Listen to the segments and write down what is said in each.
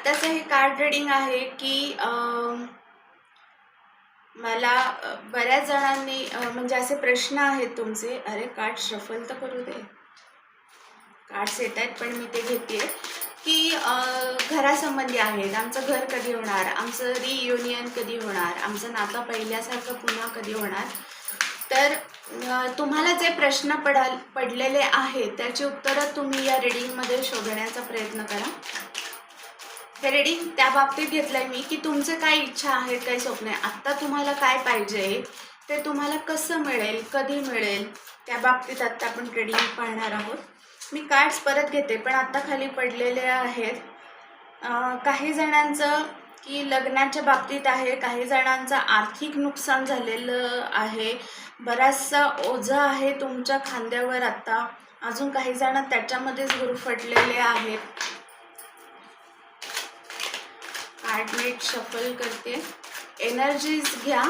आत्ताचं हे card reading आहे की मला बऱ्याच जणांनी म्हणजे असे प्रश्न आहेत तुमचे. अरे कार्ड शफल तर करू दे. कार्ड्स येत आहेत पण मी ते घेते की घरासंबंधी आहेत. आमचं घर कधी होणार? आमचं रियुनियन कधी होणार? आमचं नातं पहिल्यासारखं पुन्हा कधी होणार? तर तुम्हाला जे प्रश्न पडाल पडलेले आहेत त्याची उत्तरं तुम्ही या रिडिंगमध्ये शोधण्याचा प्रयत्न करा. हे रेडी त्या बाबतीत घेतलंय मी की तुमचे काय इच्छा आहेत काय स्वप्न आहे? आत्ता तुम्हाला काय पाहिजे ते तुम्हाला कसं मिळेल कधी मिळेल त्या बाबतीत आत्ता आपण ट्रेडिंग पाहणार आहोत. मी कार्ड्स परत घेते पण आत्ता खाली पडलेले आहेत. काही जणांचं की लग्नाच्या बाबतीत आहे काही जणांचं आर्थिक नुकसान झालेलं आहे. बराचसा ओझं आहे तुमच्या खांद्यावर आत्ता. अजून काही जण त्याच्यामध्येच गुरफटलेले आहेत. आठ मिनिट शफल करते. एनर्जीज घ्या.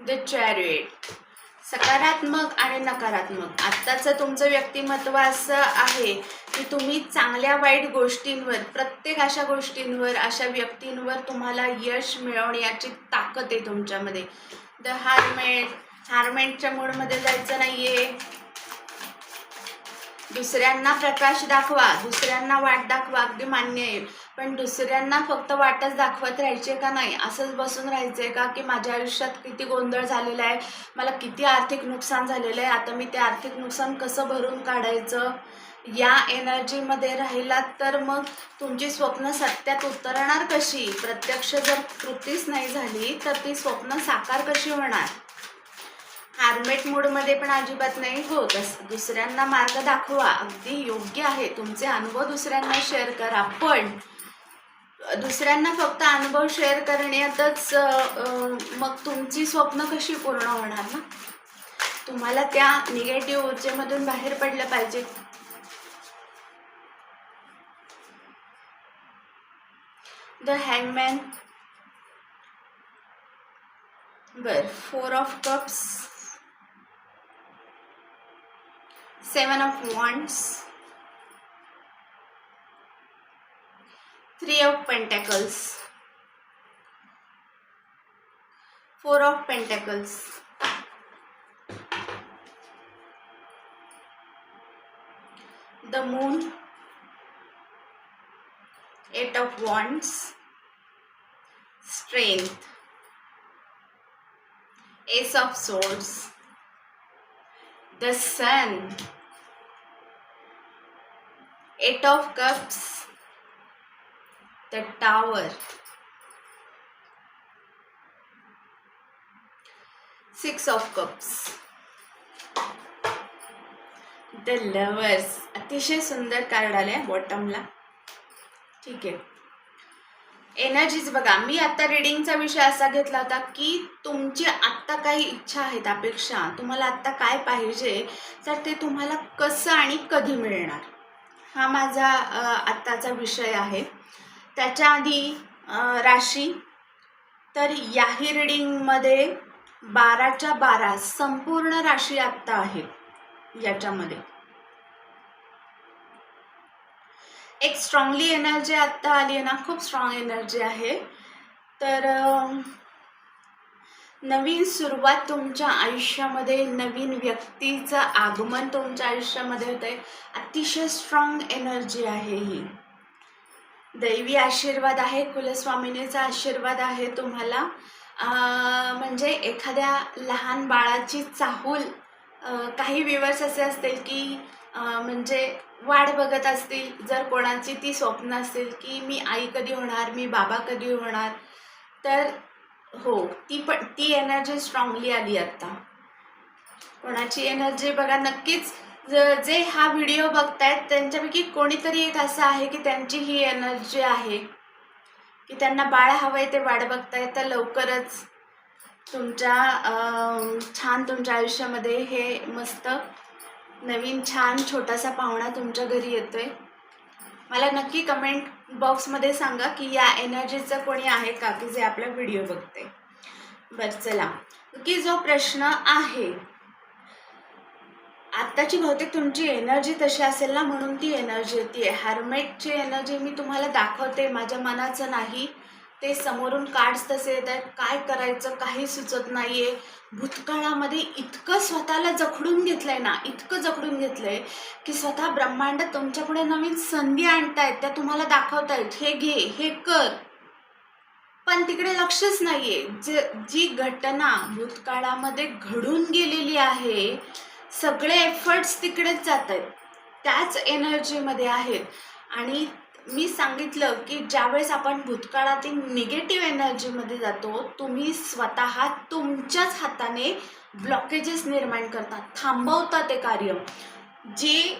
द चॅरिएट सकारात्मक आणि नकारात्मक. आत्ताचं तुमचं व्यक्तिमत्व असं आहे की तुम्ही चांगल्या वाईट गोष्टींवर प्रत्येक अशा गोष्टींवर अशा व्यक्तींवर तुम्हाला यश मिळवण्याची ताकद आहे तुमच्यामध्ये. द हार्मेट हारमेटच्या मूडमध्ये जायचं नाहीये. दुसऱ्यांना प्रकाश दाखवा दुसऱ्यांना वाट दाखवा अगदी मान्य आहे. पण दुसऱ्यांना फक्त वाटच दाखवत राहायचे का नाही? असंच बसून राहायचंय का की माझ्या आयुष्यात किती गोंधळ झालेला आहे? मला किती आर्थिक नुकसान झालेलं आहे? आता मी ते आर्थिक नुकसान कसं भरून काढायचं? या एनर्जीमध्ये राहिलात तर मग तुमची स्वप्न सत्यात उतरणार कशी? प्रत्यक्ष जर कृतीच नाही झाली तर ती स्वप्न साकार कशी होणार? हार्मेट मूडमध्ये पण अजिबात नाही. हो तस दुसऱ्यांना मार्ग दाखवा. अगदी योग्य आहे. तुमचे अनुभव दुसऱ्यांना शेअर करा. पण दुसऱ्यांना फक्त अनुभव शेअर करण्यातच मग तुमची स्वप्न कशी पूर्ण होणार ना? तुम्हाला त्या निगेटिव्ह ऊर्जेमधून बाहेर पडलं पाहिजे. द हँगमॅन बर four of cups seven of wands. Three of pentacles. Four of pentacles. The moon. Eight of wands. Strength. Ace of swords. The sun eight of cups the tower. Six of cups. The lovers. अतिशय सुंदर card आले बॉटमला. ठीक आहे. Energies बघा मी आता रिडिंगचा विषय असा घेतला होता की तुमची आत्ता काही इच्छा आहेत अपेक्षा. तुम्हाला आत्ता काय पाहिजे तर ते तुम्हाला कसं आणि कधी मिळणार? हा माझा आत्ताचा विषय आहे. त्याच्या आधी राशी. तर याही रिडिंगमध्ये बाराच्या बारा संपूर्ण राशी आत्ता आहे याच्यामध्ये. एक स्ट्रॉंगली एनर्जी आत्ता आली आहे ना खूप स्ट्रॉंग एनर्जी आहे. तर नवीन सुरुवात तुमच्या आयुष्यामध्ये नवीन व्यक्तीचं आगमन तुमच्या आयुष्यामध्ये होतं आहे अतिशय स्ट्रॉंग एनर्जी आहे ही. दैवी आशीर्वाद आहे कुलस्वामिनीचा आशीर्वाद आहे तुम्हाला. म्हणजे एखाद्या लहान बाळाची चाहूल काही विवर्स असे असतील की म्हणजे वाट बघत असतील जर कोणाची ती स्वप्न असतील की मी आई कधी होणार? मी बाबा कधी होणार? तर हो ती पण ती एनर्जी स्ट्रॉंगली आली आता. कोणाची एनर्जी बघा नक्कीच ज- जे हा व्हिडिओ बघतायत त्यांच्यापैकी कोणीतरी एक असं आहे की त्यांची ही एनर्जी आहे. की त्यांना बाळ हवंय ते वाट बघताय तर लवकरच तुमच्या छान तुमच्या आयुष्यामध्ये हे मस्त नवीन छान छोटासा पाहुणा तुमच्या घरी येतोय. मला नक्की कमेंट बॉक्समध्ये सांगा की या एनर्जीचं कोणी आहे का की जे आपला व्हिडिओ बघते? बरं चला. की जो प्रश्न आहे आत्ताची बहुतेक तुमची एनर्जी तशी असेल ना म्हणून ती एनर्जी येते. हार्मेटची एनर्जी मी तुम्हाला दाखवते माझ्या मनाचं नाही. ते समोरून कार्ड्स तसे येत आहेत. काय करायचं काही सुचत नाही आहे भूतकाळामध्ये इतकं स्वतःला जखडून घेतलंय ना इतकं जखडून घेतलंय की स्वतः ब्रह्मांड तुमच्यापुढे नवीन संधी आणतायत त्या तुम्हाला दाखवतायत. हे घे हे कर. पण तिकडे लक्षच नाहीये. जे जी घटना भूतकाळामध्ये घडून गेलेली आहे सगळे एफर्ट्स तिकडेच जात आहेत त्याच एनर्जीमध्ये आहेत. आणि मी सांगितलं की ज्यावेळेस आपण भूतकाळातील निगेटिव्ह एनर्जीमध्ये जातो तुम्ही स्वतः तुमच्याच हाताने ब्लॉकेजेस निर्माण करता थांबवता ते कार्य. जी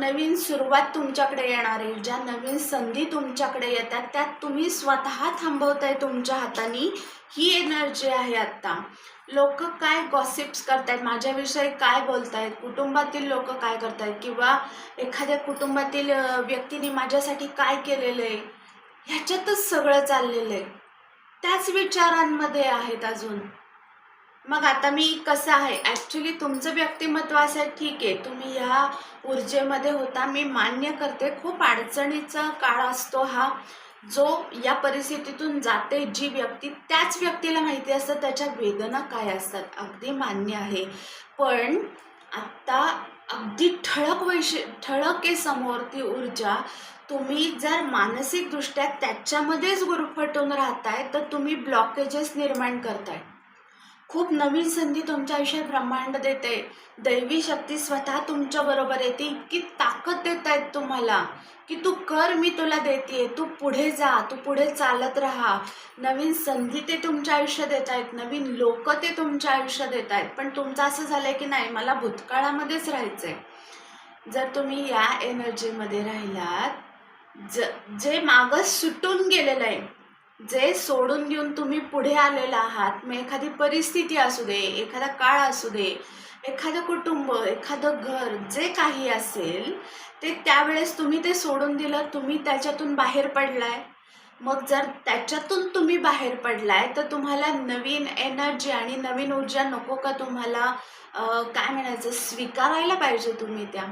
नवीन सुरुवात तुमच्याकडे येणार आहे ज्या नवीन संधी तुमच्याकडे येतात त्यात तुम्ही स्वतः थांबवताय तुमच्या हाताने ही एनर्जी आहे आत्ता. लोक काय गॉसिप्स करतायत माझ्याविषयी काय बोलतायत कुटुंबातील लोक काय करतायत किंवा एखाद्या कुटुंबातील व्यक्तीने माझ्यासाठी काय केलेलं आहे ह्याच्यातच सगळं चाललेलं आहे. त्याच विचारांमध्ये आहेत अजून. मग आता मी कसं आहे? ॲक्च्युली तुमचं व्यक्तिमत्व असं आहे ठीक आहे. तुम्ही ह्या ऊर्जेमध्ये होता. मी मान्य करते खूप अडचणीचा काळ असतो हा. जो या परिस्थितीतून जाते जी व्यक्ती त्याच व्यक्तीला माहिती असतं त्याच्या वेदना काय असतात. अगदी मान्य आहे. पण आत्ता अगदी ठळक वैशि ठळक आहे समोर ती ऊर्जा. तुम्ही जर मानसिकदृष्ट्या त्याच्यामध्येच गुरफटून राहताय तर तुम्ही ब्लॉकेजेस निर्माण करताय. खूप नवीन संधी तुमच्या आयुष्यात ब्रह्मांड देते. दैवी शक्ती स्वतः तुमच्या बरोबर येते. इतकी ताकद देत आहेत तुम्हाला. की तू कर मी तुला देते तू पुढे जा तू पुढे चालत राहा. नवीन संधी ते तुमच्या आयुष्यात देत आहेत. नवीन लोक ते तुमच्या आयुष्यात देत आहेत. पण तुमचं असं झालंय की नाही मला भूतकाळामध्येच राहायचंय. जर तुम्ही या एनर्जीमध्ये राहिलात ज जे मागं सुटून गेलेलं आहे जे सोडून देऊन तुम्ही पुढे आलेला आहात मग एखादी परिस्थिती असू दे एखादा काळ असू दे एखादं कुटुंब एखादं घर जे काही असेल ते त्यावेळेस तुम्ही ते सोडून दिलं तुम्ही त्याच्यातून बाहेर पडलाय. मग जर त्याच्यातून तुम्ही बाहेर पडलाय तर तुम्हाला नवीन एनर्जी आणि नवीन ऊर्जा नको का तुम्हाला काय म्हणायचं स्वीकारायला पाहिजे तुम्ही त्या?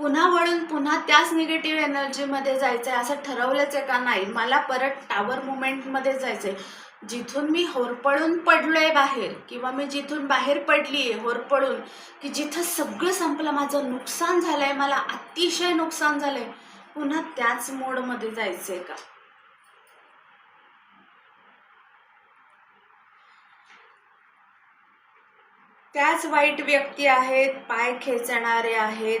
पुन्हा वळून पुन्हा त्याच निगेटिव्ह एनर्जीमध्ये जायचं आहे असं ठरवलंच आहे का नाही? मला परत टावर मुवमेंटमध्ये जायचं आहे जिथून मी होरपळून पडलोय बाहेर किंवा मी जिथून बाहेर पडली आहे होरपळून की जिथं सगळं संपलं माझं नुकसान झालं आहे मला अतिशय नुकसान झालं आहे पुन्हा त्याच मोडमध्ये जायचं आहे का? त्याच वाईट व्यक्ती आहेत पाय खेचणारे आहेत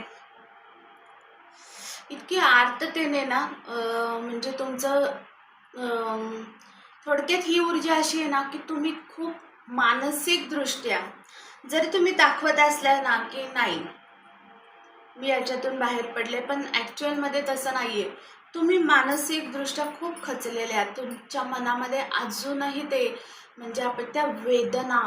इतकी आर्ततेने ना म्हणजे तुमचं थोडक्यात ही ऊर्जा अशी आहे ना की तुम्ही खूप मानसिकदृष्ट्या जरी तुम्ही दाखवत असल्या ना की नाही मी याच्यातून बाहेर पडले पण ॲक्च्युअलमध्ये तसं नाही आहे तुम्ही मानसिकदृष्ट्या खूप खचलेले आहात. तुमच्या मनामध्ये अजूनही ते म्हणजे आपण त्या वेदना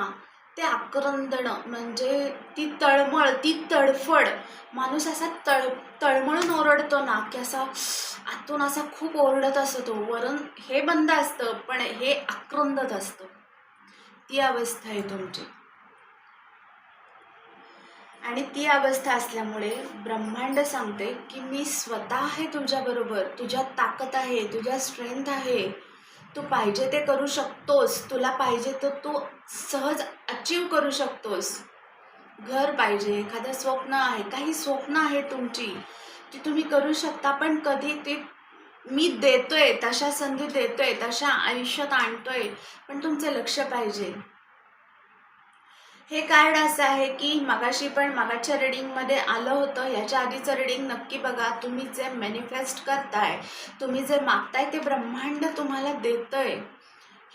ते आक्रंदणं म्हणजे ती तळमळ ती तडफड. माणूस असा तळ तळमळून ओरडतो ना की असा आतून असा खूप ओरडत असतो. वरण हे बंद असतं पण हे आक्रंदत असतं. ती अवस्था आहे तुमची. आणि ती अवस्था असल्यामुळे ब्रह्मांड सांगते की मी स्वतः आहे तुझ्याबरोबर. तुझ्यात ताकद आहे तुझ्यात स्ट्रेंथ आहे. तू पाहिजे ते करू शकतोस. तुला पाहिजे तर तू सहज अचीव करू शकतोस. घर पाहिजे एखादं स्वप्न आहे काही स्वप्न आहे तुमची ती तुम्ही करू शकता पण कधी ते मी देतोय तशा संधी देतोय तशा आयुष्यात आणतोय पण तुमचं लक्ष पाहिजे. हे कार्ड असं आहे की मगाशी पण मगाच्या रिडिंगमध्ये आलं होतं. ह्याच्या आधीचं रिडिंग नक्की बघा. तुम्ही जे मॅनिफेस्ट करताय तुम्ही जे मागताय ते ब्रह्मांड तुम्हाला देतंय.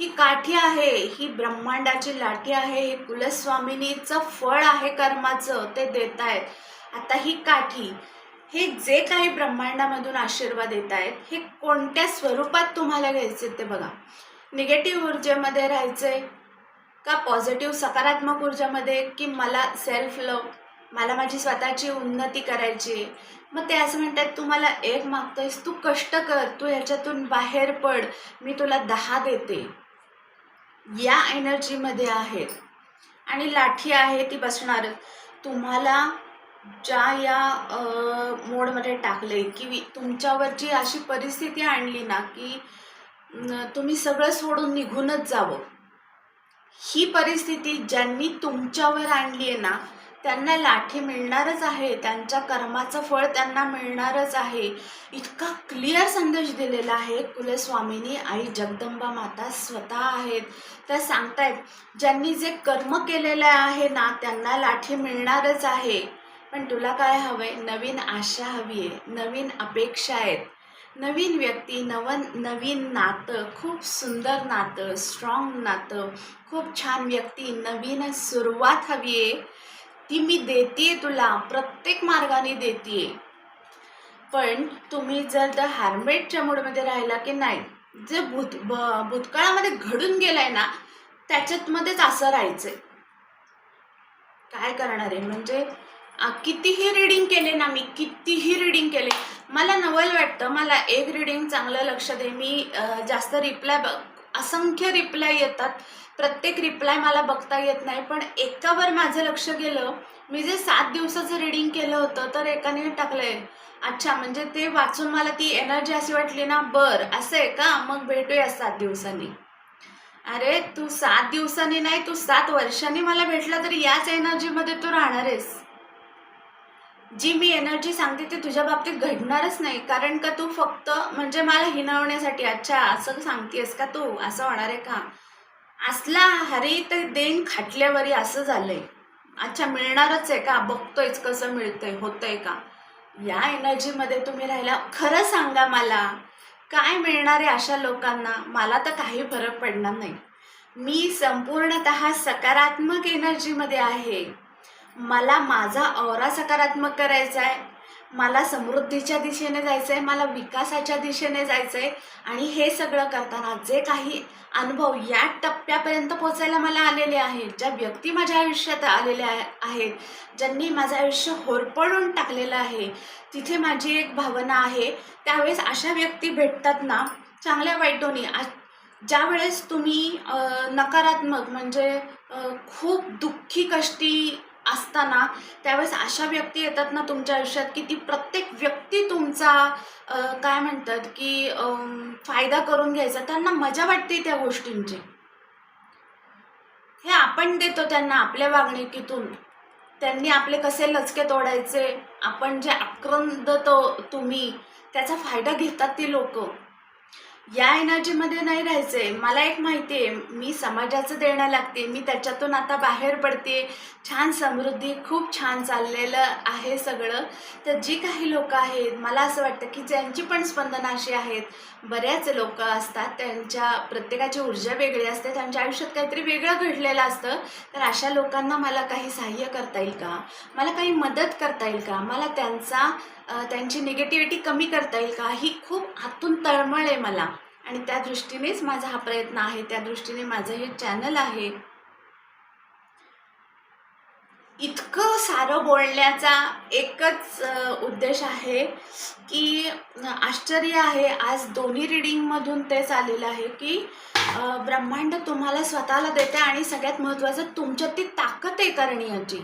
ही काठी आहे ही ब्रह्मांडाची लाठी आहे हे कुलस्वामिनीचं फळ आहे कर्माचं ते देत आहेत आता ही काठी हे जे काही ब्रह्मांडामधून आशीर्वाद येत आहेत हे कोणत्या स्वरूपात तुम्हाला घ्यायचे ते बघा. निगेटिव्ह ऊर्जेमध्ये राहायचंय का पॉझिटिव्ह सकारात्मक ऊर्जामध्ये की मला सेल्फ लव मला माझी स्वतःची उन्नती करायची आहे? मग ते असं म्हणतात तू मला एक मागतोयस तू कष्ट कर तू ह्याच्यातून बाहेर पड मी तुला दहा देते. या एनर्जीमध्ये आहेत आणि लाठी आहे ती बसणार. तुम्हाला ज्या या मोडमध्ये टाकले की तुमच्यावरची अशी परिस्थिती आणली ना की तुम्ही सगळं सोडून निघूनच जावं. ही परिस्थिती ज्यांनी तुमच्यावर आणली आहे ना त्यांना लाठी मिळणारच आहे त्यांच्या कर्माचं फळ त्यांना मिळणारच आहे. इतका क्लिअर संदेश दिलेला आहे. कुलस्वामिनी आई जगदंबा माता स्वतः आहेत. त्या सांगतायत ज्यांनी जे कर्म केलेलं आहे ना त्यांना लाठी मिळणारच आहे. पण तुला काय हवंय? नवीन आशा हवी आहे. नवीन अपेक्षा आहेत. नवीन व्यक्ती नवन नवीन नातं खूप सुंदर नातं स्ट्रॉंग नातं खूप छान व्यक्ती नवीन सुरुवात हवी आहे. ती मी देते तुला प्रत्येक मार्गाने देते पण तुम्ही जर द हार्मेटच्या मूडमध्ये राहिला की नाही जे भूत ब भूतकाळामध्ये घडून गेलाय ना त्याच्यातमध्येच असं राहायचंय. काय करणार आहे? म्हणजे कितीही रीडिंग केले ना मी कितीही रीडिंग केले मला नवल वाटतं मला एक रिडिंग चांगलं लक्ष दे. मी जास्त रिप्लाय असंख्य रिप्लाय येतात. प्रत्येक रिप्लाय मला बघता येत नाही पण एकावर माझं लक्ष गेलं मी जे सात दिवसाचं रिडिंग केलं होतं तर एकाने टाकलंय. अच्छा म्हणजे ते वाचून मला ती एनर्जी अशी वाटली ना बर असं आहे का? मग भेटूया सात दिवसांनी. अरे तू सात दिवसांनी नाही तू सात वर्षांनी मला भेटला तरी याच एनर्जीमध्ये तू राहणार आहेस. जी मी एनर्जी सांगते ती तुझ्या बाबतीत घडणारच नाही. कारण का तू फक्त म्हणजे मला हिनवण्यासाठी अच्छा असं सांगतेस का तू? असं होणार आहे का? असला हरी तर देण खाटल्यावरी असं झालंय. अच्छा मिळणारच आहे का? बघतोयच कसं मिळतंय? होतंय का? या एनर्जीमध्ये तुम्ही राहिला. खरं सांगा मला काय मिळणार आहे अशा लोकांना? मला तर काही फरक पडणार नाही. मी संपूर्णत सकारात्मक एनर्जीमध्ये आहे. मला माझा औरा सकारात्मक करायचा आहे मला समृद्धीच्या दिशेने जायचं आहे मला विकासाच्या दिशेने जायचं आहे आणि हे सगळं करताना जे काही अनुभव या टप्प्यापर्यंत पोचायला मला आलेले आहेत ज्या व्यक्ती माझ्या आयुष्यात आलेल्या आहेत ज्यांनी माझं आयुष्य होरपळून टाकलेलं आहे तिथे माझी एक भावना आहे त्यावेळेस अशा व्यक्ती भेटतात ना चांगल्या वाईट दोन्ही. ज्या वेळेस तुम्ही नकारात्मक म्हणजे खूप दुःखी कष्टी असताना त्यावेळेस अशा व्यक्ती येतात ना तुमच्या आयुष्यात की ती प्रत्येक व्यक्ती तुमचा काय म्हणतात की फायदा करून घ्यायचा. त्यांना मजा वाटते त्या गोष्टींची. हे आपण देतो त्यांना आपल्या वागणुकीतून. त्यांनी आपले कसे लचके तोडायचे आपण जे आक्रंद तो तुम्ही त्याचा फायदा घेतात ती लोक. या एनर्जीमध्ये नाही राहायचंय. मला एक माहिती आहे मी समाजाचं देणं लागते मी त्याच्यातून आता बाहेर पडते. छान समृद्धी खूप छान चाललेलं आहे सगळं. तर जी काही लोक आहेत मला असं वाटतं की ज्यांची पण स्पंदना अशी आहेत बऱ्याच लोक असतात त्यांच्या प्रत्येकाची ऊर्जा वेगळी असते त्यांच्या आयुष्यात काहीतरी वेगळं घडलेलं असतं. तर अशा लोकांना मला काही सहाय्य करता येईल का? मला काही मदत करता येईल का? मला त्यांचा त्यांची निगेटिव्हिटी कमी करता येईल का? ही खूप आतून तळमळ आहे मला. आणि त्या दृष्टीनेच माझा हा प्रयत्न आहे. त्या दृष्टीने माझं हे चॅनल आहे. इतकं सारं बोलण्याचा एकच उद्देश आहे की आश्चर्य आहे. आज दोन्ही रिडिंगमधून तेच आलेलं आहे की ब्रह्मांड तुम्हाला स्वतःला देते आणि सगळ्यात महत्त्वाचं तुमच्यात ती ताकद आहे करण्याची.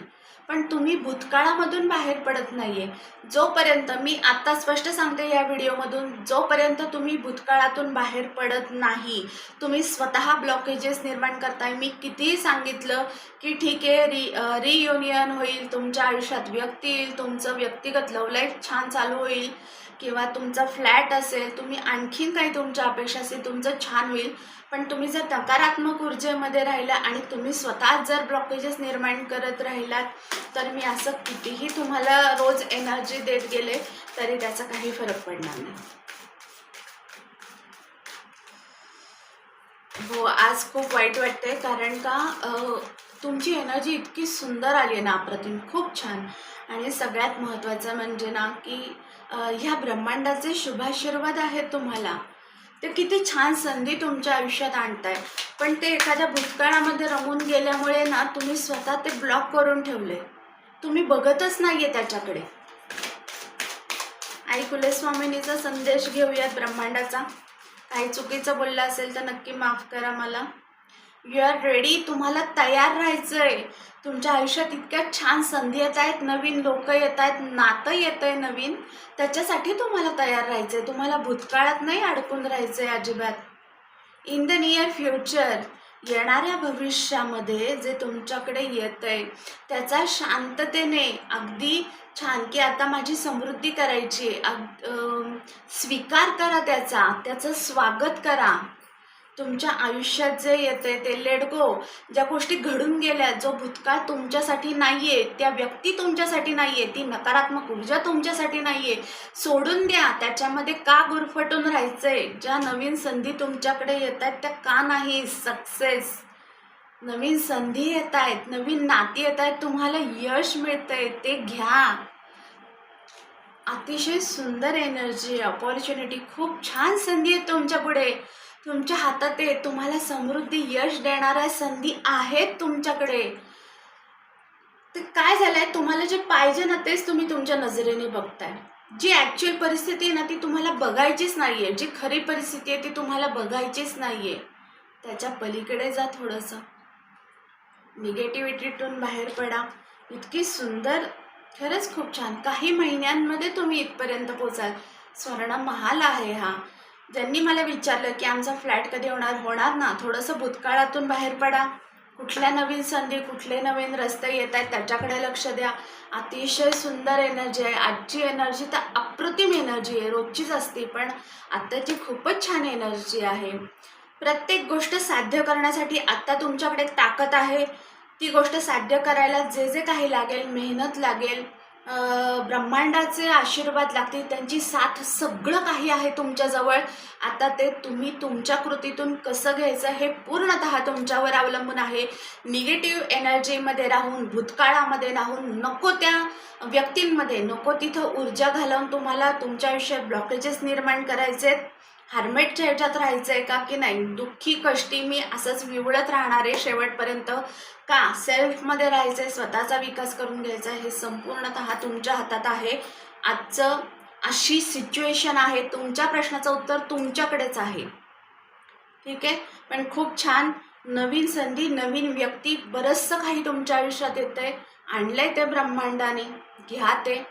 पण तुम्ही भूतकाळामधून बाहेर पडत नाही आहे जोपर्यंत मी आत्ता स्पष्ट सांगते या व्हिडिओमधून जोपर्यंत तुम्ही भूतकाळातून बाहेर पडत नाही तुम्ही स्वतः ब्लॉकेजेस निर्माण करताय. मी कितीही सांगितलं की ठीक आहे रि रियुनियन होईल तुमच्या आयुष्यात व्यक्ती येईल तुमचं व्यक्तिगत लव्ह लाईफ छान चालू होईल. किंवा तुमचा फ्लॅट असेल तुम्ही आणखीन काही तुमच्या अपेक्षा असेल तुमचं छान होईल. पण तुम्ही जर नकारात्मक ऊर्जेमध्ये राहिला आणि तुम्ही स्वतः जर ब्लॉकेजेस निर्माण करत राहिलात तर मी असं कितीही तुम्हाला रोज एनर्जी देत गेले तरी त्याचा काही फरक पडणार नाही. हो आज खूप वाईट वाटतंय कारण का तुमची एनर्जी इतकी सुंदर आली आहे ना अप्रतिम. खूप छान. आणि सगळ्यात महत्त्वाचं म्हणजे ना की ह्या ब्रह्मांडाचे शुभाशीर्वाद आहेत तुम्हाला. ते किती छान संधी तुमच्या आयुष्यात आणताय. पण ते एखाद्या भूतकाळामध्ये रमून गेल्यामुळे ना तुम्ही स्वतः ते ब्लॉक करून ठेवले. तुम्ही बघतच नाहीये त्याच्याकडे. आई कुलेस्वामिनीचा संदेश घेऊयात ब्रह्मांडाचा. काही चुकीचं बोललं असेल तर नक्की माफ करा मला. यू आर रेडी तुम्हाला तयार राहायचंय. तुमच्या आयुष्यात इतक्या छान संधी येत आहेत नवीन लोक येत आहेत नातं येतं आहे नवीन त्याच्यासाठी तुम्हाला तयार राहायचं आहे तुम्हाला भूतकाळात नाही अडकून राहायचं आहे अजिबात. इन द नियर फ्युचर येणाऱ्या भविष्यामध्ये जे तुमच्याकडे येत आहे त्याचा शांततेने अगदी छान की आता माझी समृद्धी करायची अग स्वीकार करा त्याचा त्याचं स्वागत करा. तुमच्या आयुष्यात जे येते ते लेट गो ज्या गोष्टी घडून गेल्या जो भूतकाळ तुमच्यासाठी नाही आहे त्या व्यक्ती तुमच्यासाठी नाहीये ती नकारात्मक ऊर्जा तुमच्यासाठी नाहीये सोडून द्या. त्याच्यामध्ये का गुरफटून राहायचंय? ज्या नवीन संधी तुमच्याकडे येत आहेत त्या का नाही? सक्सेस नवीन संधी येत आहेत नवीन नाती येत आहेत तुम्हाला यश मिळतंय ते घ्या. अतिशय सुंदर एनर्जी अपॉर्च्युनिटी खूप छान संधी आहे तुमच्यापुढे. तुमच्या हातात आहे तुम्हाला समृद्धी यश देणाऱ्या संधी आहेत तुमच्याकडे. ते काय झालंय? तुम्हाला जे पाहिजे ना तेच तुम्ही तुमच्या नजरेने बघताय. जी ॲक्च्युअल परिस्थिती आहे ना ती तुम्हाला बघायचीच नाहीये. जी खरी परिस्थिती आहे ती तुम्हाला बघायचीच नाहीये. त्याच्या पलीकडे जा थोडंसं. निगेटिव्हिटीतून बाहेर पडा. इतकी सुंदर खरंच खूप छान. काही महिन्यांमध्ये तुम्ही इथपर्यंत पोचाल. स्वर्ण महाल आहे हा. ज्यांनी मला विचारलं की आमचा फ्लॅट कधी होणार होणार ना थोडंसं भूतकाळातून बाहेर पडा. कुठल्या नवीन संधी कुठले नवीन रस्ते येत आहेत त्याच्याकडे लक्ष द्या. अतिशय सुंदर एनर्जी आहे. आजची एनर्जी तर अप्रतिम एनर्जी आहे. रोजचीच असते पण आत्ताची खूपच छान एनर्जी आहे. प्रत्येक गोष्ट साध्य करण्यासाठी आत्ता तुमच्याकडे ताकद आहे. ती गोष्ट साध्य करायला जे जे काही लागेल मेहनत लागेल ब्रह्मांडाचे आशीर्वाद लागतील त्यांची साथ सगळं काही आहे तुमच्याजवळ. आता ते तुम्ही तुमच्या कृतीतून कसं घ्यायचं हे पूर्णतः तुमच्यावर अवलंबून आहे. निगेटिव्ह एनर्जीमध्ये राहून भूतकाळामध्ये राहून नको त्या व्यक्तींमध्ये नको तिथं ऊर्जा घालवून तुम्हाला तुमच्या आयुष्यात ब्लॉकेजेस निर्माण करायचे हार्मेटच्या ह्याच्यात राहायचं आहे का की नाही? दुःखी कष्टी मी असंच विवळत राहणार आहे शेवटपर्यंत का सेल्फमध्ये राहायचं आहे स्वतःचा विकास करून घ्यायचा आहे हे संपूर्णतः तुमच्या हातात आहे. आजचं अशी सिच्युएशन आहे तुमच्या प्रश्नाचं उत्तर तुमच्याकडेच आहे. ठीक आहे? पण खूप छान नवीन संधी नवीन व्यक्ती बरंचसं काही तुमच्या आयुष्यात येतं आहे आणलं आहे ते ब्रह्मांडाने. घ्या ते.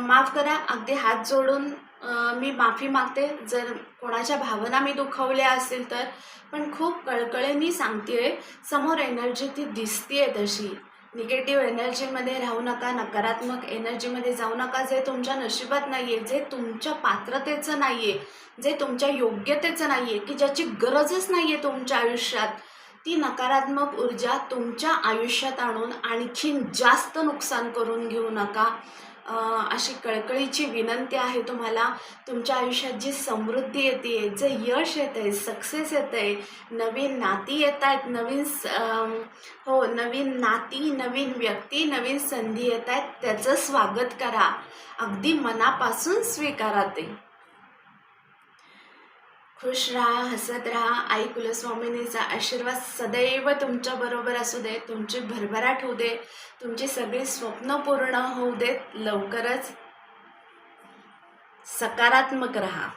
माफ करा अगदी हात जोडून मी माफी मागते. जर कोणाच्या भावना मी दुखवल्या असतील तर. पण खूप कळकळीने सांगते समोर एनर्जी ती दिसतीये तशी. निगेटिव्ह एनर्जीमध्ये राहू नका नकारात्मक एनर्जीमध्ये जाऊ नका. जे तुमच्या नशिबात नाही आहे जे तुमच्या पात्रतेचं नाही आहे जे तुमच्या योग्यतेचं नाही आहे की ज्याची गरजच नाही आहे तुमच्या आयुष्यात ती नकारात्मक ऊर्जा तुमच्या आयुष्यात आणून आणखीन जास्त नुकसान करून घेऊ नका. अशी कळकळीची विनंती आहे तुम्हाला. तुमच्या आयुष्यात जी समृद्धी येते जे यश येतं आहे सक्सेस येतं आहे नवीन नाती येत आहेत नवीन स- हो नवीन नाती नवीन व्यक्ती नवीन संधी येत आहेत त्याचं स्वागत करा. अगदी मनापासून स्वीकारा ते. खुश राहा हसत राहा. आई कुलस्वामिनीचा आशीर्वाद सदैव तुमच्या बरोबर असू दे तुमची भरभराट होऊ दे तुमची सगळी स्वप्न पूर्ण होऊ देत. लवकरच सकारात्मक राहा.